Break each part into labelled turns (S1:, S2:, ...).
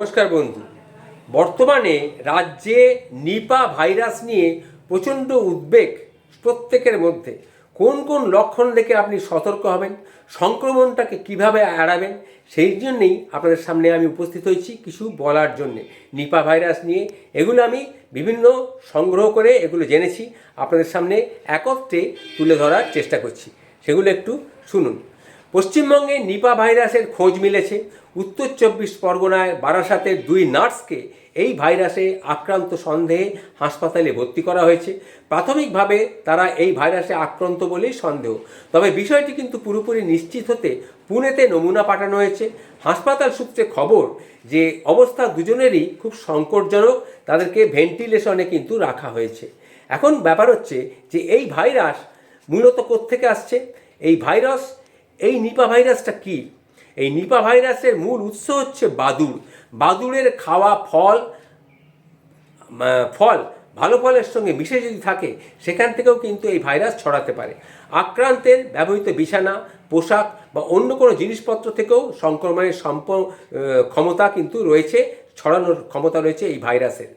S1: নমস্কার বন্ধু। বর্তমানে রাজ্যে নিপা ভাইরাস নিয়ে প্রচণ্ড উদ্বেগ প্রত্যেকের মধ্যে। কোন কোন লক্ষণ দেখে আপনি সতর্ক হবেন, সংক্রমণটাকে কীভাবে এড়াবেন, সেই জন্যেই আপনাদের সামনে আমি উপস্থিত হয়েছি কিছু বলার জন্যে। নিপা ভাইরাস নিয়ে এগুলো আমি বিভিন্ন সংগ্রহ করে এগুলো জেনেছি, আপনাদের সামনে একত্রে তুলে ধরার চেষ্টা করছি। সেগুলো একটু শুনুন। পশ্চিমবঙ্গে নিপা ভাইরাসের খোঁজ মিলেছে। উত্তর চব্বিশ পরগনায় বারাসাতের দুই নার্সকে এই ভাইরাসে আক্রান্ত সন্দেহে হাসপাতালে ভর্তি করা হয়েছে। প্রাথমিকভাবে তারা এই ভাইরাসে আক্রান্ত বলেই সন্দেহ। তবে বিষয়টি কিন্তু পুরোপুরি নিশ্চিত হতে পুনেতে নমুনা পাঠানো হয়েছে। হাসপাতাল সূত্রে খবর যে অবস্থা দুজনেরই খুব সংকটজনক, তাদেরকে ভেন্টিলেশনে কিন্তু রাখা হয়েছে। এখন ব্যাপার হচ্ছে যে এই ভাইরাস মূলত কোত্থেকে আসছে? এই ভাইরাস এই নিপা ভাইরাসটা কি? এই নিপা ভাইরাসের মূল উৎস হচ্ছে বাদুড়। বাদুড়ের খাওয়া ফল ফল, ভালো ফলের সঙ্গে মিশে যদি থাকে, সেখান থেকেও কিন্তু এই ভাইরাস ছড়াতে পারে। আক্রান্তের ব্যবহৃত বিছানা, পোশাক বা অন্য কোনো জিনিসপত্র থেকেও সংক্রমণের সম্প ক্ষমতা কিন্তু রয়েছে, ছড়ানোর ক্ষমতা রয়েছে এই ভাইরাসের।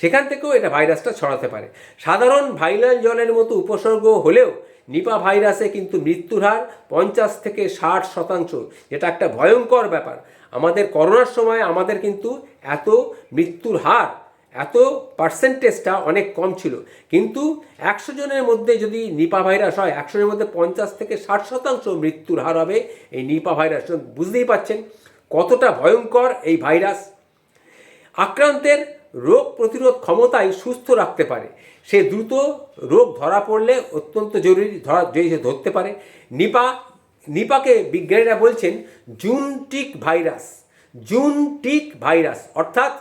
S1: সেখান থেকেও এটা ভাইরাসটা ছড়াতে পারে। সাধারণ ভাইরাল জলের মতো উপসর্গ হলেও নিপা ভাইরাসে কিন্তু মৃত্যুর হার পঞ্চাশ থেকে ষাট শতাংশ, যেটা একটা ভয়ঙ্কর ব্যাপার। আমাদের করোনার সময় আমাদের কিন্তু এত মৃত্যুর হার, এত পার্সেন্টেজটা অনেক কম ছিল। কিন্তু একশো জনের মধ্যে যদি নিপা ভাইরাস হয়, একশো জনের মধ্যে পঞ্চাশ থেকে ষাট শতাংশ মৃত্যুর হার হবে এই নিপা ভাইরাস। বুঝতেই পাচ্ছেন কতটা ভয়ঙ্কর এই ভাইরাস। আক্রান্তের রোগ প্রতিরোধ ক্ষমতাই সুস্থ রাখতে পারে। সে দ্রুত রোগ ধরা পড়লে অত্যন্ত জরুরি ধরা সে ধরতে পারে। নিপা, নিপাকে বিজ্ঞানীরা বলছেন, জুনটিক ভাইরাস জুনটিক ভাইরাস, অর্থাৎ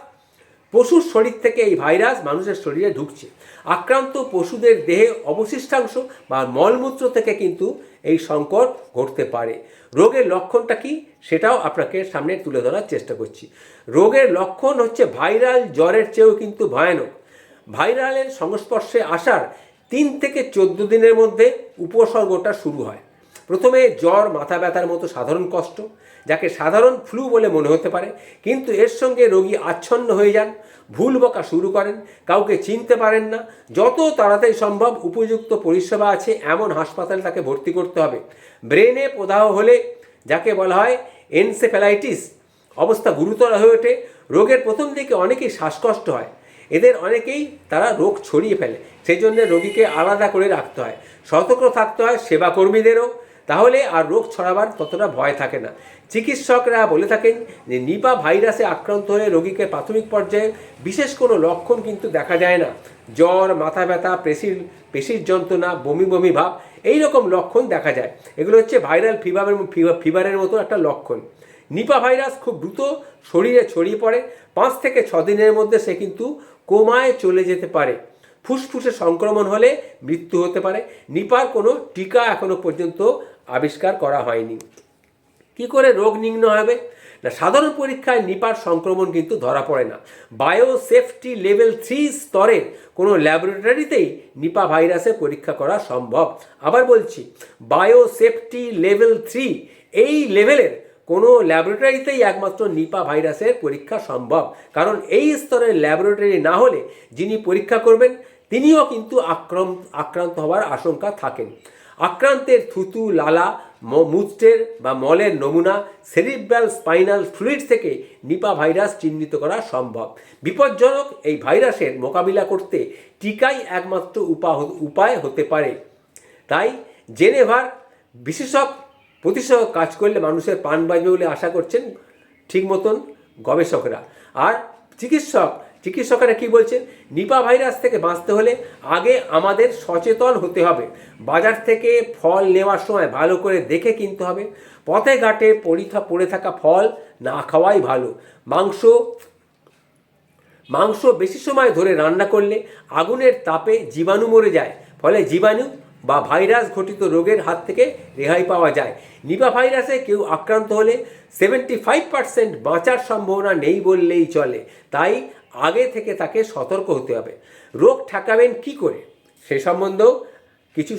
S1: পশুর শরীর থেকে এই ভাইরাস মানুষের শরীরে ঢুকছে। আক্রান্ত পশুদের দেহে অবশিষ্টাংশ বা মলমূত্র থেকে কিন্তু এই সংকট ঘটতে পারে। রোগের লক্ষণটা কি সেটাও আপনাকে সামনে তুলে ধরার চেষ্টা করছি। রোগের লক্ষণ হচ্ছে ভাইরাল জ্বরের চেয়েও কিন্তু ভয়ানক। ভাইরালের সংস্পর্শে আসার তিন থেকে চোদ্দ দিনের মধ্যে উপসর্গটা শুরু হয়। প্রথমে জ্বর, মাথা ব্যথার মতো সাধারণ কষ্ট, যাকে সাধারণ ফ্লু বলে মনে হতে পারে, কিন্তু এর সঙ্গে রোগী আচ্ছন্ন হয়ে যান, ভুল বকা শুরু করেন, কাউকে চিনতে পারেন না, যত তাড়াতাড়ি সম্ভব উপযুক্ত পরিষেবা আছে, এমন হাসপাতালে তাকে ভর্তি করতে হবে। ব্রেনে প্রদাহ হলে, যাকে বলা হয় এনসেফ্যালাইটিস অবস্থা গুরুতর হয়ে ওঠে, রোগের প্রথম দিকে অনেকেই শ্বাসকষ্ট হয়, এদের অনেকেই তারা রোগ ছড়িয়ে ফেলে সেই জন্য রোগীকে আলাদা করে রাখতে হয়, সতর্ক থাকতে হয় সেবাকর্মীদেরও তাহলে আর রোগ ছড়াবার ততটা ভয় থাকে না। চিকিৎসকরা বলে থাকেন যে, নিপা ভাইরাসে আক্রান্ত হলে রোগীকে প্রাথমিক পর্যায়ে বিশেষ কোনো লক্ষণ কিন্তু দেখা যায় না। জ্বর, মাথা ব্যথা, পেশির পেশির যন্ত্রণা, বমি বমি ভাব, এই রকম লক্ষণ দেখা যায়। এগুলো হচ্ছে ভাইরাল ফিভারের ফিভারের মতো একটা লক্ষণ। নিপা ভাইরাস খুব দ্রুত শরীরে ছড়িয়ে পড়ে। পাঁচ থেকে ছ দিনের মধ্যে সে কিন্তু কোমায় চলে যেতে পারে। ফুসফুসে সংক্রমণ হলে মৃত্যু হতে পারে। নিপার কোনো টিকা এখনও পর্যন্ত আবিষ্কার করা হয়নি। কি করে রোগ নির্ণয় হবে? না, সাধারণ পরীক্ষায় নিপার সংক্রমণ কিন্তু ধরা পড়ে না। বায়োসেফটি লেভেল থ্রি স্তরের কোনো ল্যাবরেটরিতেই নিপা ভাইরাসের পরীক্ষা করা সম্ভব। আবার বলছি বায়োসেফটি লেভেল থ্রি এই লেভেলের কোনো ল্যাবরেটরিতেই একমাত্র নিপা ভাইরাসের পরীক্ষা সম্ভব। কারণ এই স্তরের ল্যাবরেটরি না হলে যিনি পরীক্ষা করবেন, তিনিও কিন্তু আক্রান্ত আক্রান্ত হওয়ার আশঙ্কা থাকেন। আক্রান্তের থুতু, লালা, ম- মূত্রের বা মলের নমুনা সেরিব্রাল স্পাইনাল ফ্লুইড থেকে নিপা ভাইরাস চিহ্নিত করা সম্ভব। বিপজ্জনক এই ভাইরাসের মোকাবিলা করতে টিকাই একমাত্র উপা উপায় হতে পারে। তাই জেনেভার বিশেষক প্রতিষেধক কাজ করলে মানুষের প্রাণ বাঁচবে বলে আশা করছেন ঠিক মতন গবেষকরা। আর চিকিৎসক, চিকিৎসকেরা কি বলছেন? নিপা ভাইরাস থেকে বাঁচতে হলে আগে আমাদের সচেতন হতে হবে। বাজার থেকে ফল নেওয়ার সময় ভালো করে দেখে কিনতে হবে। পথে ঘাটে পরীক্ষা পড়ে থাকা ফল না খাওয়াই ভালো। মাংস মাংস বেশি সময় ধরে রান্না করলে আগুনের তাপে জীবাণু মরে যায়। ফলে জীবাণু বা ভাইরাস ঘটিত রোগের হাত থেকে রেহাই পাওয়া যায়। নিপা ভাইরাসে কেউ আক্রান্ত হলে সেভেন্টি ফাইভ পার্সেন্ট বাঁচার সম্ভাবনা নেই বললেই চলে। তাই আগে থেকে তাকে সতর্ক হতে হবে। রোগ ঠেকাবেন কি করে? সে সম্বন্ধেও কিছু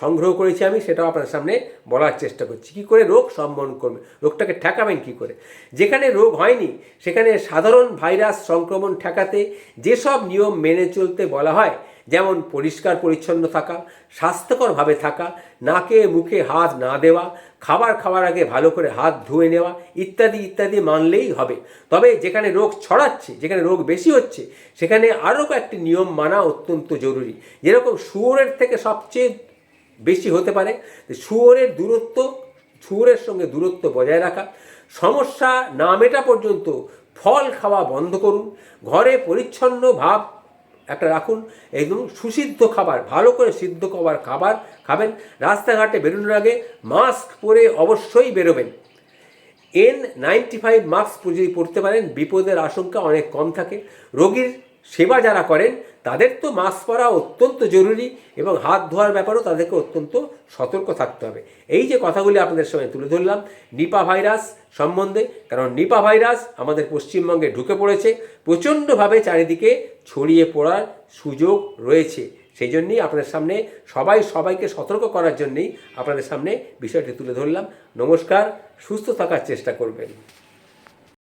S1: সংগ্রহ করেছি আমি, সেটাও আপনার সামনে বলার চেষ্টা করছি। কি করে রোগ সম্বরণ করবে? রোগটাকে ঠেকাবেন কি করে? যেখানে রোগ হয়নি, সেখানে সাধারণ ভাইরাস সংক্রমণ ঠেকাতে যেসব নিয়ম মেনে চলতে বলা হয় যেমন পরিষ্কার পরিচ্ছন্ন থাকা স্বাস্থ্যকরভাবে থাকা, নাকে মুখে হাত না দেওয়া, খাবার খাওয়ার আগে ভালো করে হাত ধুয়ে নেওয়া ইত্যাদি ইত্যাদি মানলেই হবে। তবে যেখানে রোগ ছড়াচ্ছে, যেখানে রোগ বেশি হচ্ছে, সেখানে আরও কয়েকটি নিয়ম মানা অত্যন্ত জরুরি। যেরকম শুয়োরের থেকে সবচেয়ে বেশি হতে পারে শুয়োরের দূরত্ব, শুয়োরের সঙ্গে দূরত্ব বজায় রাখা, সমস্যা না মেটা পর্যন্ত ফল খাওয়া বন্ধ করুন, ঘরে পরিচ্ছন্ন ভাব একটা রাখুন, একদম সুসিদ্ধ খাবার, ভালো করে সিদ্ধ খাবার খাবার খাবেন। রাস্তাঘাটে বেরোনোর আগে মাস্ক পরে অবশ্যই বেরোবেন। এন নাইনটি ফাইভ মাস্ক যদি পরতে পারেন, বিপদের আশঙ্কা অনেক কম থাকে। রোগীর সেবা যারা করেন, তাদের তো মাস্ক পরা অত্যন্ত জরুরি এবং হাত ধোয়ার ব্যাপারেও তাদেরকে অত্যন্ত সতর্ক থাকতে হবে। এই যে কথাগুলি আপনাদের সঙ্গে তুলে ধরলাম, নিপা ভাইরাস সম্বন্ধে, কারণ নিপা ভাইরাস আমাদের পশ্চিমবঙ্গে ঢুকে পড়েছে, প্রচণ্ডভাবে চারিদিকে ছড়িয়ে পড়ার সুযোগ রয়েছে। সেই জন্যই আপনাদের সামনে সবাই সবাইকে সতর্ক করার জন্যই আপনাদের সামনে বিষয়টি তুলে ধরলাম। নমস্কার, সুস্থ থাকার চেষ্টা করবেন।